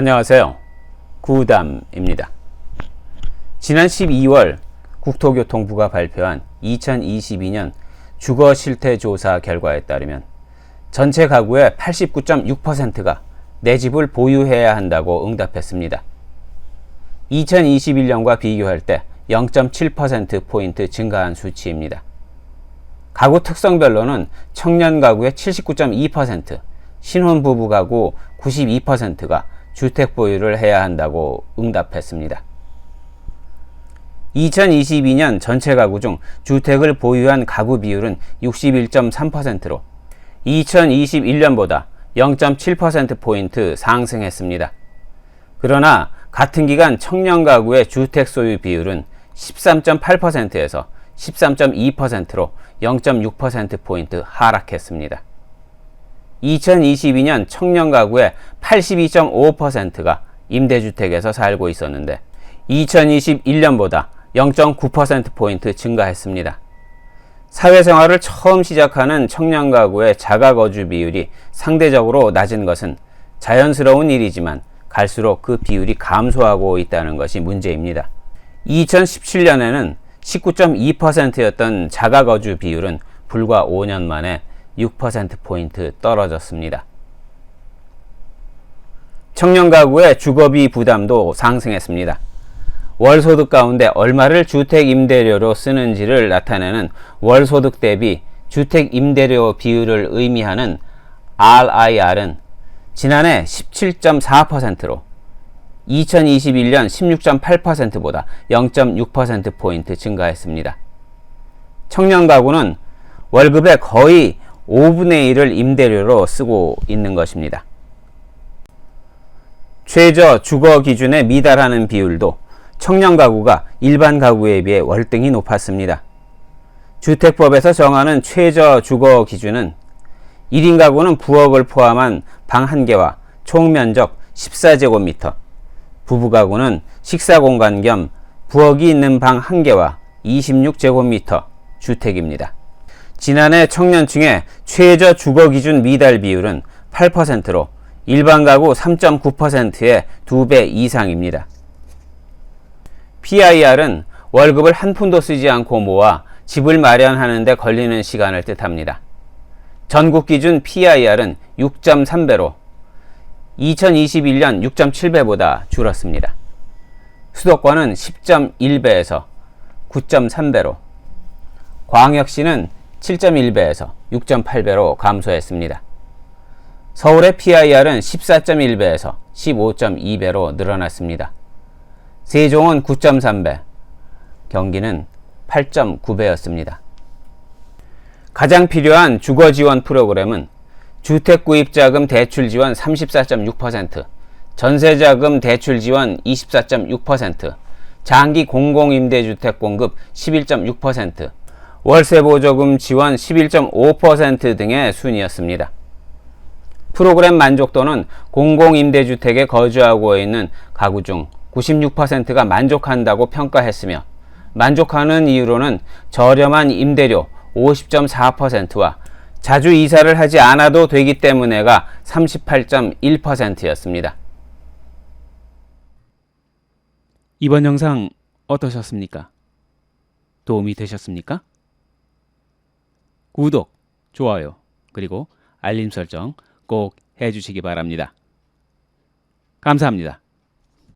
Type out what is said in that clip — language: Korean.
안녕하세요. 구담입니다. 지난 12월 국토교통부가 발표한 2022년 주거 실태 조사 결과에 따르면 전체 가구의 89.6%가 내 집을 보유해야 한다고 응답했습니다. 2021년과 비교할 때 0.7%포인트 증가한 수치입니다. 가구 특성별로는 청년 가구의 79.2%, 신혼부부 가구 92%가 주택 보유를 해야 한다고 응답했습니다. 2022년 전체 가구 중 주택을 보유한 가구 비율은 61.3%로 2021년보다 0.7%포인트 상승했습니다. 그러나 같은 기간 청년 가구의 주택 소유 비율은 13.8%에서 13.2%로 0.6%포인트 하락했습니다. 2022년 청년 가구의 82.5%가 임대주택에서 살고 있었는데 2021년보다 0.9%포인트 증가했습니다. 사회생활을 처음 시작하는 청년 가구의 자가거주 비율이 상대적으로 낮은 것은 자연스러운 일이지만 갈수록 그 비율이 감소하고 있다는 것이 문제입니다. 2017년에는 19.2%였던 자가거주 비율은 불과 5년 만에 6%포인트 떨어졌습니다. 청년 가구의 주거비 부담도 상승했습니다. 월 소득 가운데 얼마를 주택 임대료로 쓰는지를 나타내는 월 소득 대비 주택 임대료 비율을 의미하는 RIR은 지난해 17.4%로 2021년 16.8%보다 0.6%포인트 증가했습니다. 청년 가구는 월급의 거의 5분의 1을 임대료로 쓰고 있는 것입니다. 최저 주거 기준에 미달하는 비율도 청년 가구가 일반 가구에 비해 월등히 높았습니다. 주택법에서 정하는 최저 주거 기준은 1인 가구는 부엌을 포함한 방 1개와 총 면적 14제곱미터, 부부 가구는 식사 공간 겸 부엌이 있는 방 1개와 26제곱미터 주택입니다. 지난해 청년층의 최저 주거 기준 미달 비율은 8%로 일반 가구 3.9%의 2배 이상입니다. PIR은 월급을 한 푼도 쓰지 않고 모아 집을 마련하는 데 걸리는 시간을 뜻합니다. 전국 기준 PIR은 6.3배로 2021년 6.7배보다 줄었습니다. 수도권은 10.1배에서 9.3배로, 광역시는 7.1배에서 6.8배로 감소했습니다. 서울의 PIR은 14.1배에서 15.2배로 늘어났습니다. 세종은 9.3배, 경기는 8.9배였습니다. 가장 필요한 주거 지원 프로그램은 주택구입자금 대출 지원 34.6%, 전세자금 대출 지원 24.6%, 장기 공공임대주택 공급 11.6%, 월세 보조금 지원 11.5% 등의 순이었습니다. 프로그램 만족도는 공공임대주택에 거주하고 있는 가구 중 96%가 만족한다고 평가했으며 만족하는 이유로는 저렴한 임대료 50.4%와 자주 이사를 하지 않아도 되기 때문에가 38.1%였습니다. 이번 영상 어떠셨습니까? 도움이 되셨습니까? 구독, 좋아요, 그리고 알림 설정 꼭 해주시기 바랍니다. 감사합니다.